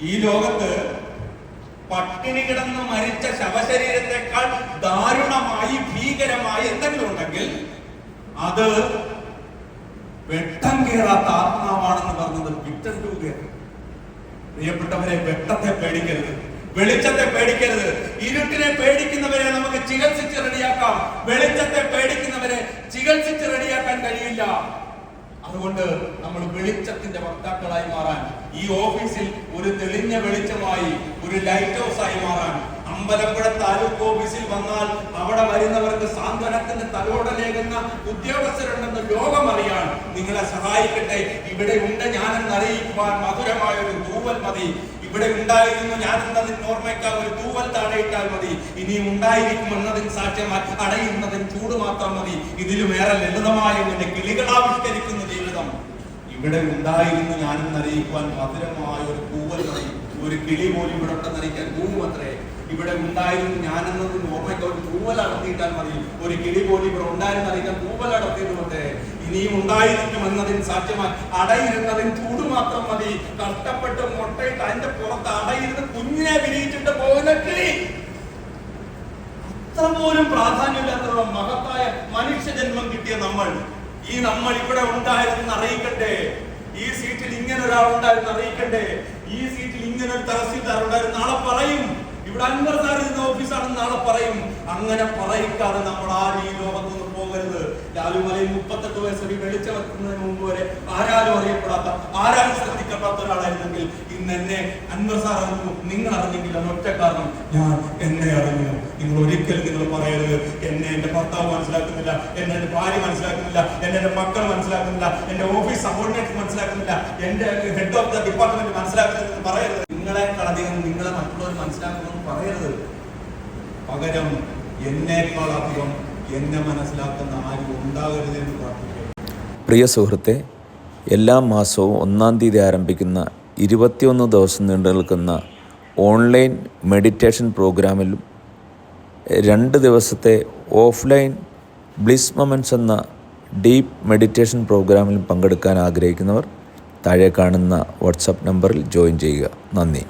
ഈ ലോകത്ത് പട്ടിണി കിടന്ന് മരിച്ച ശവശരീരത്തെക്കാൾ ദാരുണമായി ഭീകരമായി എന്തെങ്കിലും ഉണ്ടെങ്കിൽ അത് വെട്ടം കേറാത്ത ആത്മാവാണെന്ന് പറഞ്ഞത് വിക്ടർ പ്രിയപ്പെട്ടവരെ വെട്ടത്തെ പേടിക്കരുത്. വെളിച്ചത്തെ പേടിക്കരുത്. ഇരുട്ടിനെ പേടിക്കുന്നവരെ നമുക്ക് ചികിത്സിച്ച് റെഡിയാക്കാം വെളിച്ചത്തെ പേടിക്കുന്നവരെ ചികിത്സിച്ച് റെഡിയാക്കാൻ കഴിയില്ല അതുകൊണ്ട് നമ്മൾ വെളിച്ചത്തിന്റെ വക്താക്കളായി മാറാൻ ഈ ഓഫീസിൽ ഒരു തെളിഞ്ഞ വെളിച്ചമായി ഒരു ലൈറ്റ് ഹൗസ് ആയി മാറാൻ അമ്പലപ്പുഴ താലൂക്ക് ഓഫീസിൽ വന്നാൽ അവിടെ വരുന്നവർക്ക് സാന്ത്വനത്തിന്റെ തലോടലേകുന്ന ഉദ്യോഗസ്ഥരുണ്ടെന്ന് ലോകം അറിയാൻ നിങ്ങളെ സഹായിക്കട്ടെ. ഇവിടെ ഉണ്ട് ഞാനെന്ന് അറിയിക്കുവാൻ മധുരമായ ഒരു തൂവൽ മതി. ഇവിടെ ഉണ്ടായിരുന്നു ഞാൻ എന്നതിന് ഓർമ്മയ്ക്കാൽ ഒരു തൂവൽ താഴെയിട്ടാൽ മതി. ഇനിയും ഉണ്ടായിരിക്കും എന്നതിന് സാക്ഷ്യമായി അടയുന്നതിന് ചൂട് മാത്രം മതി. ഇതിലുമേറെ ലളിതമായ എന്റെ കിളികളാവിഷ്കരിക്കുന്ന ജീവിതം. ഇവിടെ ഉണ്ടായിരുന്നു ഞാനെന്ന് അറിയിക്കുവാൻ മധുരമായ ഒരു തൂവൽ മതി ഒരു കിളി പോലും ഇവിടെ ഉണ്ടെന്നറിയിക്കാൻ പൂവുമത്രേ ഇവിടെ ഉണ്ടായിരുന്നു ഞാനെന്നതിന് ഓർമ്മയ്ക്ക് ഒരു തൂവൽ അടർത്തിയിട്ടാൽ മതി. ഒരു കിളി പോലും ഇവിടെ ഉണ്ടായിരുന്നു അറിയിക്കാൻ തൂവൽ അടർത്തിയിട്ടുമത്രേ ഇനിയും ഉണ്ടായിരിക്കും എന്നതിന് സാധ്യമായി അടയിരുന്നതിന് ചൂട് മാത്രം മതി. കഷ്ടപ്പെട്ട് മുട്ടയിട്ട് അതിന്റെ അത്ര പോലും പ്രാധാന്യമില്ലാത്ത മഹത്തായ മനുഷ്യജന്മം കിട്ടിയ നമ്മൾ. ഈ നമ്മൾ ഇവിടെ ഉണ്ടായിരുന്നു അറിയിക്കട്ടെ. ഈ സീറ്റിൽ ഇങ്ങനെ ഒരാൾ ഉണ്ടായിരുന്നു അറിയിക്കട്ടെ. ഈ സീറ്റിൽ ഇങ്ങനെ ഒരു തഹസീൽദാർ ഉണ്ടായിരുന്നു നാളെ പറയും. ഇവിടെ അൻവർ സാർ ഓഫീസാണെന്ന് നാളെ പറയും. അങ്ങനെ പറയിക്കാതെ നമ്മൾ ആരും ഈ ലോകത്തൊന്നും പോകരുത്. ലാലുമലയിൽ മുപ്പത്തെട്ട് വയസ്സ് വെളിച്ചം വെക്കുന്നതിന് മുമ്പ് വരെ ആരാലും അറിയപ്പെടാത്ത ആരാലും ശ്രദ്ധിക്കപ്പെടാത്ത ഒരാളായിരുന്നെങ്കിൽ ഇന്ന് എന്നെ അൻവർ സാർ അറിഞ്ഞു നിങ്ങൾ അറിഞ്ഞെങ്കിൽ അത് ഒറ്റ കാരണം ഞാൻ എന്നെ അറിഞ്ഞു. നിങ്ങൾ ഒരിക്കലും നിങ്ങൾ പറയരുത്. എന്നെ എന്റെ ഭർത്താവ് മനസ്സിലാക്കുന്നില്ല എന്നെ എന്റെ ഭാര്യ മനസ്സിലാക്കുന്നില്ല എന്നെ എന്റെ മക്കൾ മനസ്സിലാക്കുന്നില്ല എന്റെ ഓഫീസ് സബോർഡിനേറ്റ് മനസ്സിലാക്കുന്നില്ല എന്റെ ഹെഡ് ഓഫ് ദ ഡിപ്പാർട്ട്മെന്റ് മനസ്സിലാക്കുന്നില്ല പറയരുത് നിങ്ങളെക്കാൾ അധികം നിങ്ങളെ മറ്റുള്ളവർ മനസ്സിലാക്കുമെന്ന് പറയരുത് പകരം എന്നേക്കാൾ അധികം എന്നെ മനസ്സിലാക്കുന്ന ആരും ഉണ്ടാകരുത് എന്ന് പ്രിയ സുഹൃത്തെ എല്ലാ മാസവും ഒന്നാം തീയതി ആരംഭിക്കുന്ന ഇരുപത്തിയൊന്ന് ദിവസം നീണ്ടു നിൽക്കുന്ന ഓൺലൈൻ മെഡിറ്റേഷൻ പ്രോഗ്രാമിലും രണ്ട് ദിവസത്തെ ഓഫ്ലൈൻ ബ്ലിസ് മൊമെന്റ്സ് എന്ന ഡീപ്പ് മെഡിറ്റേഷൻ പ്രോഗ്രാമിലും പങ്കെടുക്കാൻ ആഗ്രഹിക്കുന്നവർ താഴെ കാണുന്ന വാട്സപ്പ് നമ്പറിൽ ജോയിൻ ചെയ്യുക. നന്ദി.